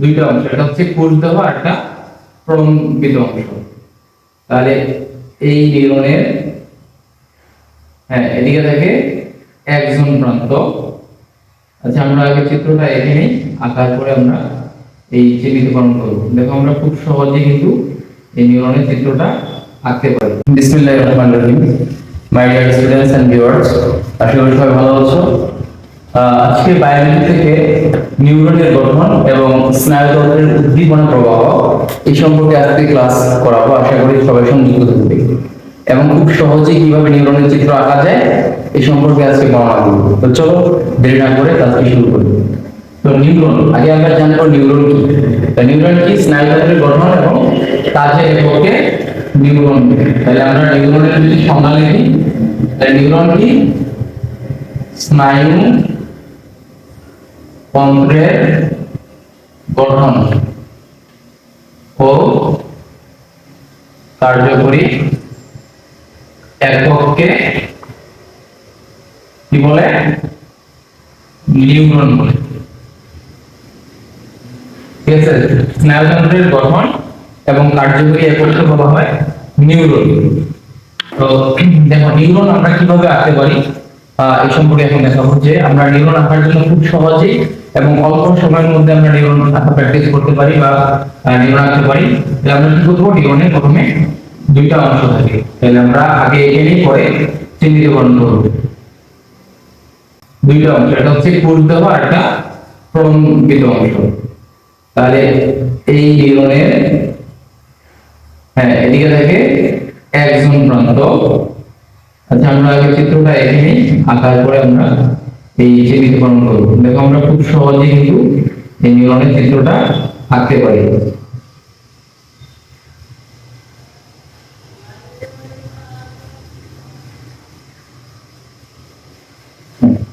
দুইটা অংশ এটা হচ্ছে কোষদেহ আর একটা প্রলম্বিত অংশ। তাহলে এই নিউরনের হ্যাঁ এদিকে থাকে একজন প্রান্ত। আচ্ছা আমরা আগে চিত্রটা এঁকে নিই আঁকার পরে আমরা এই চিহ্নিতকরণ করব। দেখো, আমরা খুব সহজে কিন্তু এই নিউরনের চিত্রটা আঁকতে পারি। বিসমিল্লাহির রহমানির রহিম। My dear students and viewers আশা করি সবাই ভালো আছো। আজকে বায়োলজি থেকে নিউরনের গঠন এবং স্নায়ুতন্ত্রের উদ্দীপনা প্রবাহ এই সম্পর্কে আজকে ক্লাস করাবো। আশা করি সবাই সংযুক্ত থাকবে। এবং খুব সহজে কীভাবে নিউরনের চিত্র আঁকা যায়, এই সম্পর্কে আজকে বর্ণনা করব। তো চলো, দেরি না করে ক্লাসটি শুরু করি। তো নিউরন আগে আমরা জানব নিউরন কি। নিউরন কি স্নায়ুতন্ত্রের গঠন এবং কাজের এককে নিউরন তাহলে আমরা নিউরনের যদি সংজ্ঞা লিখি নিউরন কি? স্নায়ু তন্ত্রের গঠন ও কার্যকরী এককে কি বলে? নিউরন বলে। ঠিক আছে? স্নায়ুতন্ত্রের গঠন এবং কার্যকরী এককে বলা হয় নিউরন। তো দেখো, নিউরন আমরা কীভাবে আঁকতে পারি? এই সম্পর্কে এখন দেখাবো যে আমরা নিউরন আঁকার জন্য খুব সহজেই এবং অল্প সময়ের মধ্যে আমরা নিউরন আঁকা প্র্যাকটিস করতে পারি বা নিউরন আঁকতে পারি। তাহলে আমরা কি করব নিউরনের প্রথমে দুইটা অংশ থাকে। তাহলে আমরা আগে এঁকে নিই পরে চিহ্নিতকরণ করব। দুইটা অংশ এটা হচ্ছে কোষদেহ আর একটা প্রলম্বিত অংশ। তাহলে এই নিউরনের হ্যাঁ এদিকে থাকে একজন প্রান্ত আচ্ছা আমরা আগে চিত্রটা এঁকে নিই আঁকার পরে আমরা এই চিহ্নিতকরণ করব। দেখো, আমরা খুব সহজে কিন্তু এই নিউরনের চিত্রটা আঁকতে পারি।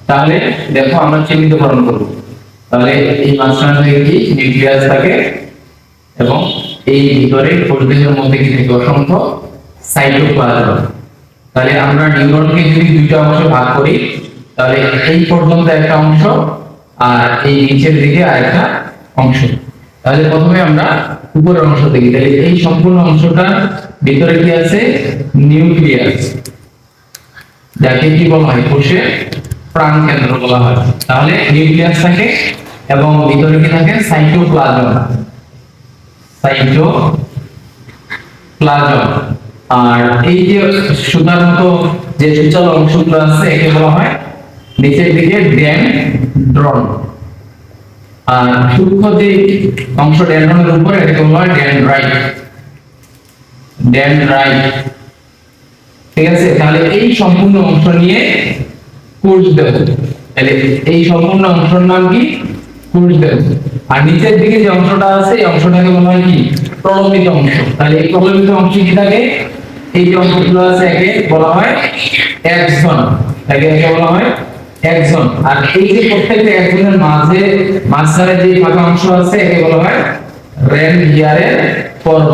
তাহলে দেখো, আমরা চিহ্নিতকরণ করব। তাহলে এই মাঝখানে কি নিউক্লিয়াস থাকে এবং এই ভিতরে কোষদেহের মধ্যে কি থাকে? অসংখ্য সাইটোপ্লাজম। তাহলে আমরা নিউরনকে যদি দুইটা অংশে ভাগ করি, তাহলে এই পর্যন্ত একটা অংশ আর এই নিচের দিকে আরেকটা অংশ। তাহলে প্রথমে আমরা উপরের অংশ দেখি। তাহলে এই সম্পূর্ণ অংশটা ভিতরে কি আছে? নিউক্লিয়াস। যাকে কি বলা হয়? কোষের প্রাণ কেন্দ্র বলা হয়। তাহলে নিউক্লিয়াস থাকে এবং ভিতরে কি থাকে? সাইটোপ্লাজম। সাইটোপ্লাজম। আর এই যে সুতার যে সূচালো অংশগুলো আছে, একে বলা হয় নিচের দিকে ড্যান্ড্রন আর সূক্ষ্ম যে অংশ ড্যান্ড্রনের উপরে এটাকে বলা হয় ড্যান্ড্রাইট ড্যান্ড্রাইট ঠিক আছে? তাহলে এই সম্পূর্ণ অংশ নিয়ে কোষ দেহ তাহলে এই সম্পূর্ণ অংশের নাম কি? কোষ দেহ আর নিচের দিকে যে অংশটা আছে, এই অংশটাকে বলা হয় কি? প্রলম্বিত অংশ। তাহলে এই প্রলম্বিত অংশ কি থাকে? এই যে অংশগুলো আছে একে বলা হয় একজন। একে একে বলা হয় একজন। আর এই যে প্রত্যেকটা একজনের মাঝে, মাঝখানে যে ফাঁকা অংশ আছে, একে বলা হয় রেন হিয়ারের পর্ব।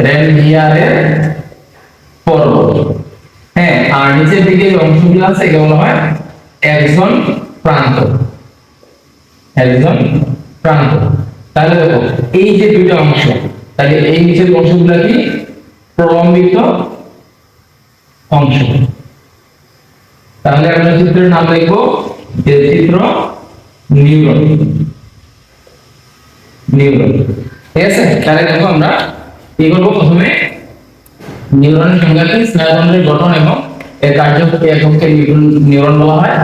রেন হিয়ারের পর্ব। হ্যাঁ আর নিচের দিকে যে অংশগুলো আছে, একে বলা হয় একজন প্রান্ত। একজন প্রান্ত। তাহলে দেখো, এই যে দুইটা অংশ, তাহলে এই নিচের অংশগুলো কি? প্রলম্বিত অংশ। তাহলে আমরা চিত্রের নাম লিখব যে চিত্র নিউরন। নিউরন। ঠিক আছে? তাহলে দেখো আমরা কি করব? প্রথমে নিউরনের সংজ্ঞাকে স্নায়ুতন্ত্রের গঠন এবং এর কার্যকে এককে নিউরন বলা হয়।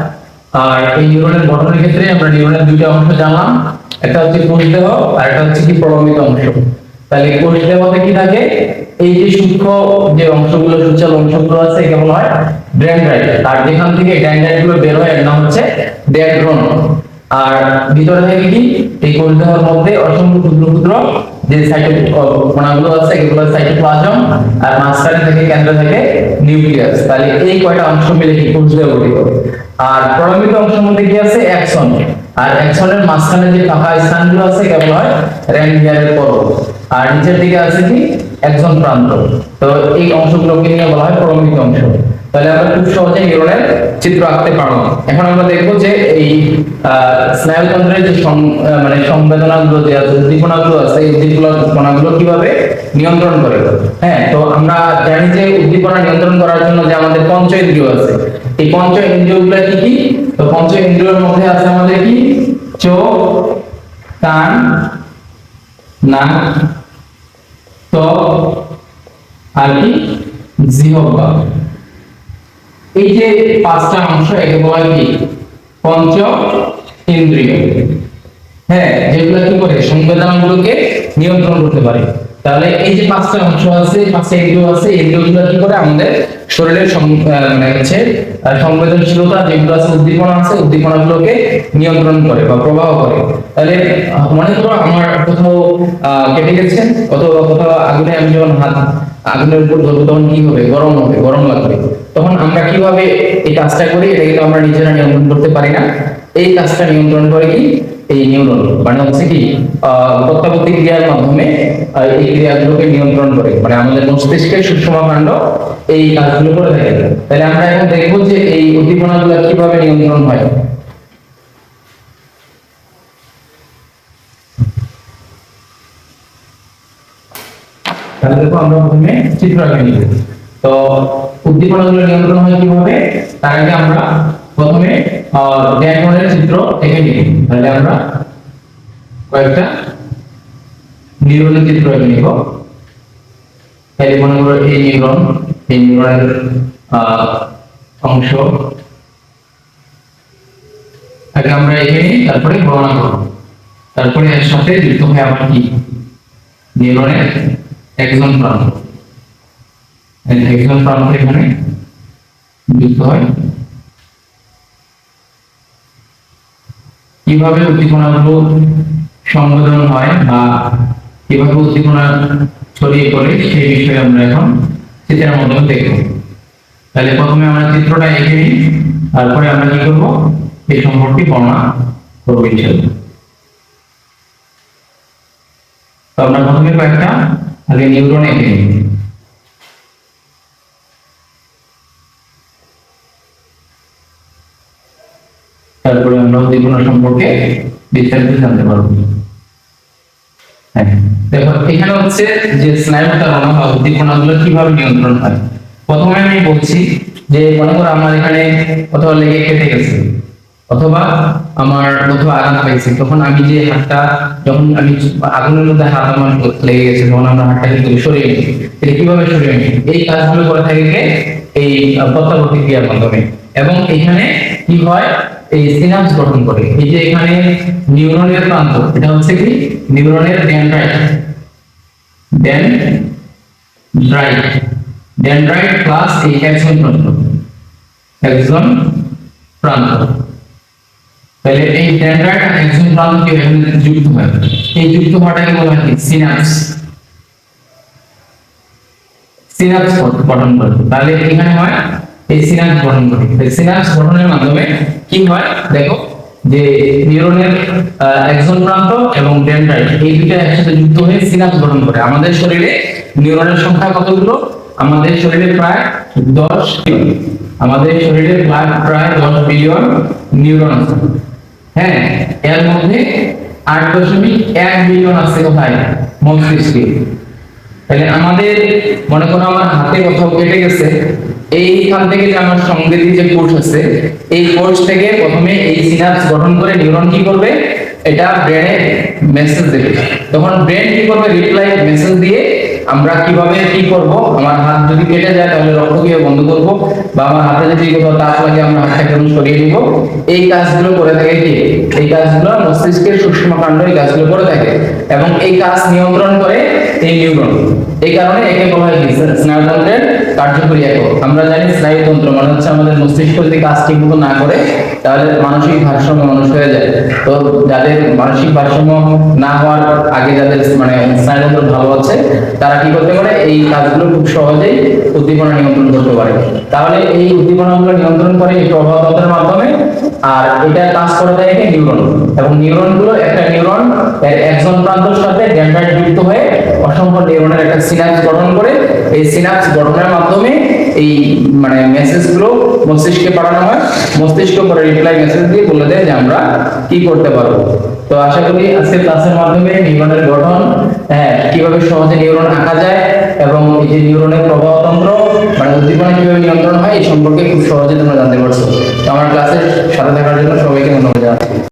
আর এই নিউরনের গঠনের ক্ষেত্রে আমরা নিউরনের দুইটা অংশ জানলাম। একটা হচ্ছে কোষ আর একটা হচ্ছে কি প্রলম্বিত অংশ। তাহলে কোষ দেহতে কি থাকে? এই যে সূক্ষ্ম যে অংশগুলো, সূচাল অংশগুলো আছে একে বলা হয়? ড্যান্ড্রাইট আর যেখান থেকে ড্যান্ড্রাইটগুলো বের হয়, এর নাম হচ্ছে ড্যান্ড্রন আর ভিতরে থাকে কি? এই কোষ দেহের মধ্যে অসংখ্য ক্ষুদ্র ক্ষুদ্র যে কণাগুলো আছে, এগুলো সাইটোপ্লাজম আর মাঝখানে থেকে কেন্দ্র থেকে নিউক্লিয়াস তাহলে এই কয়টা অংশ মিলে কি কোষ দেহ গঠিত? আর প্রলম্বিত অংশের মধ্যে কি আছে? অ্যাকশন আর অ্যাকশনের মাঝখানে যে ফাঁকা স্থানগুলো আছে কেবল হয়? র্যান্ডিয়ারের পর্ব আর নিচের দিকে আছে কি? একজন প্রান্ত। তো এই অংশগুলোকে নিয়ে বলা হয় প্রলম্বিত অংশ। তাহলে আমরা খুব সহজে নিউরনের চিত্র আঁকতে পারব। এখন আমরা দেখব যে এই স্নায়ুতন্ত্রের যে মানে সংবেদনাগুলো যে আছে, উদ্দীপনাগুলো আছে, এই উদ্দীপনাগুলো কীভাবে নিয়ন্ত্রণ করে? হ্যাঁ তো আমরা জানি যে উদ্দীপনা নিয়ন্ত্রণ করার জন্য যে আমাদের পঞ্চ ইন্দ্রিয় আছে। এই পঞ্চ ইন্দ্রিয়গুলো কি কি? তো পঞ্চ ইন্দ্রিয়র মধ্যে আছে আমাদের কি? চোখ, কান, নাক ত্বক আর কি? জিহ্বা এই যে পাঁচটা অংশ একে কি? পঞ্চ ইন্দ্রিয়। হ্যাঁ যেগুলো কি করে? সংবেদনাগুলোকে নিয়ন্ত্রণ করতে পারে। তাহলে এই যে পাঁচটা অংশ আছে, পাঁচটা ইন্দ্রিয় আছে ইন্দ্রিয়গুলো কি করে আমাদের শরীরের মানে হচ্ছে সংবেদনশীলতা যেগুলো আছে, উদ্দীপনা আছে, উদ্দীপনাগুলোকে নিয়ন্ত্রণ করে বা প্রবাহ করে। তাহলে মনে করো আমার কোথাও কেটে গেছে অথবা কোথাও আগুনে আমি যখন হাত, আগুনের উপর ধরবো তখন কি হবে? গরম হবে, গরম লাগবে। তখন আমরা কীভাবে এই কাজটা করি? এটা কিন্তু আমরা নিজেরা নিয়ন্ত্রণ করতে পারি না। এই কাজটা নিয়ন্ত্রণ করে কি? এই নিউরন। মানে হচ্ছে কি প্রত্যাবর্তী ক্রিয়ার মাধ্যমে এই ক্রিয়াগুলোকে নিয়ন্ত্রণ করে। মানে আমাদের মস্তিষ্কের সূক্ষ্মকাণ্ড এই কাজগুলো করে থাকে। তাহলে আমরা এখন দেখব যে এই উদ্দীপনাগুলো কীভাবে নিয়ন্ত্রণ হয়। তাহলে দেখো আমরা প্রথমে চিত্র আঁকে নিব। তো উদ্দীপনাগুলো নিয়ন্ত্রণ হয় কীভাবে? তার আগে আমরা প্রথমে ড্যাগনের চিত্র এঁকে নিব তাহলে আমরা কয়েকটা নিউরনের চিত্র এঁকে নিব। তাহলে মনে করো এই নিউরন এই নিউরনের অংশ। আগে আমরা এঁকে নিই, তারপরে গণনা করব। তারপরে এর সাথে যুক্ত হয় আবার কি? নিউরনের একজন প্রান্ত। একজন প্রান্ত এখানে যুক্ত হয়। কীভাবে উদ্দীপনাগুলো সংবেদন হয় বা কীভাবে উদ্দীপনা ছড়িয়ে পড়ে সেই বিষয়ে আমরা এখন চিত্রের মাধ্যমে দেখব। তাহলে প্রথমে আমরা চিত্রটা এঁকে নিই, তারপরে আমরা কি করব? এই সম্পর্কে বর্ণনা করব ইনশাআল্লাহ। তো আমরা প্রথমে কয়েকটা আগে নিউরন এঁকে নিই। তারপরে আমরা উদ্দীপনা সম্পর্কে বিস্তারিত জানতে পারব। হ্যাঁ দেখো, এখানে হচ্ছে যে স্নায়ু তাড়না বা উদ্দীপনাগুলো কীভাবে নিয়ন্ত্রণ হয়? প্রথমে আমি বলছি যে, মনে করো আমার এখানে অথবা লেগে কেটে গেছে, অথবা আমার কোথাও আঘাত পাইছে তখন আমি যে হাতটা, যখন আমি আগুনের মধ্যে হাত আমার লেগে গেছে, তখন আমরা হাতটা কিন্তু সরিয়ে নিই। এটা কীভাবে সরিয়ে নিই? এই কাজগুলো করে থাকে এই প্রত্যাবর্তী ক্রিয়ার মাধ্যমে। এবং এখানে কি হয়? এই সিনাপস গঠন করে। এই যে এখানে নিউরনের প্রান্ত, এটা হচ্ছে কি? নিউরনের ডেনড্রাইট ডেনড্রাইট ডেনড্রাইট প্লাস এই অ্যাক্সন প্রান্ত অ্যাক্সন প্রান্ত। তাহলে এই ডেনড্রাইট আর অ্যাক্সন প্রান্ত কি এখানে যুক্ত হয়? এই যুক্ত হওয়াটাকে বলা হয় সিনাপস সিনাপস গঠন করে। তাহলে এখানে হয় এই সিনাপস গঠন করে। এই সিনাপস গঠনের মাধ্যমে কি হয়? দেখো, যে নিউরনের একজন প্রান্ত এবং ডেনড্রাইট এই দুটো একসাথে যুক্ত হয়ে সিনাপস গঠন করে। আমাদের শরীরে নিউরনের সংখ্যা কতগুলো? আমাদের শরীরে প্রায় দশ আমাদের শরীরে প্রায় দশ বিলিয়ন নিউরন আছে। হ্যাঁ এর মধ্যে আট দশমিক এক বিলিয়ন আছে কোথায়? মস্তিষ্কে। তাহলে আমাদের, মনে করো আমার হাতে কোথাও কেটে গেছে, এইখান থেকে যে আমার সংবেদী যে কোষ আছে, এই কোষ থেকে প্রথমে এই সিনাপস গঠন করে নিউরন কি করবে? এটা ব্রেনে মেসেজ দেবে। তখন ব্রেন কি করবে? রিপ্লাই মেসেজ দিয়ে আমরা কীভাবে কি করব? আমার হাত যদি কেটে যায়, তাহলে রক্ত কীভাবে বন্ধ করব? বা আমার হাতে যদি কোথাও তাপ লাগে, আমরা হাতটা কেমন সরিয়ে নিব? এই কাজগুলো করে থাকে কি? এই কাজগুলো মস্তিষ্কের সূক্ষ্ম কাণ্ড এই কাজগুলো করে থাকে। এবং এই কাজ নিয়ন্ত্রণ করে এই নিউরন এই কারণে একে বলা হয়? স্নায়ুতন্ত্রের কার্যকরী একক। আমরা জানি স্নায়ুতন্ত্র মানে হচ্ছে আমাদের মস্তিষ্ক যদি কাজ ঠিক মতো না করে, তাহলে মানসিক ভারসাম্য মানুষ হয়ে যায়। তো যাদের মানসিক ভারসাম্য না হওয়ার আগে যাদের মানে স্নায়ুতন্ত্র ভালো আছে, তারা কি করতে পারে? এই কাজগুলো খুব সহজেই উদ্দীপনা নিয়ন্ত্রণ করতে পারে। তাহলে এই উদ্দীপনাগুলো নিয়ন্ত্রণ করে এই প্রবাহ তন্ত্রের মাধ্যমে, আর এটা কাজ করে দেয় কি নিউরন। এবং নিউরনগুলো একটা নিউরন, এর একজন প্রান্তর সাথে ডেন্ড্রাইট যুক্ত হয়ে অসংখ্য নিউরনের একটা সিনাপস গঠন করে, এই সিনাপস গঠনের মাধ্যমে এই মানে মেসেজগুলো মস্তিষ্কে পাঠানো হয়। মস্তিষ্ক পরে রিপ্লাই মেসেজ দিয়ে বলে দেয় যে আমরা কি করতে পারব। তো আশা করি আজকে ক্লাসের মাধ্যমে নিউরনের গঠন হ্যাঁ কীভাবে সহজে নিউরন আঁকা যায় এবং এই যে নিউরনের প্রবাহতন্ত্র মানে উদ্দীপনা কীভাবে নিয়ন্ত্রণ হয়, এই সম্পর্কে খুব সহজে তোমরা জানতে পারছ। তো আমার ক্লাসের সাথে থাকার জন্য সবাইকে ধন্যবাদ জানাচ্ছি।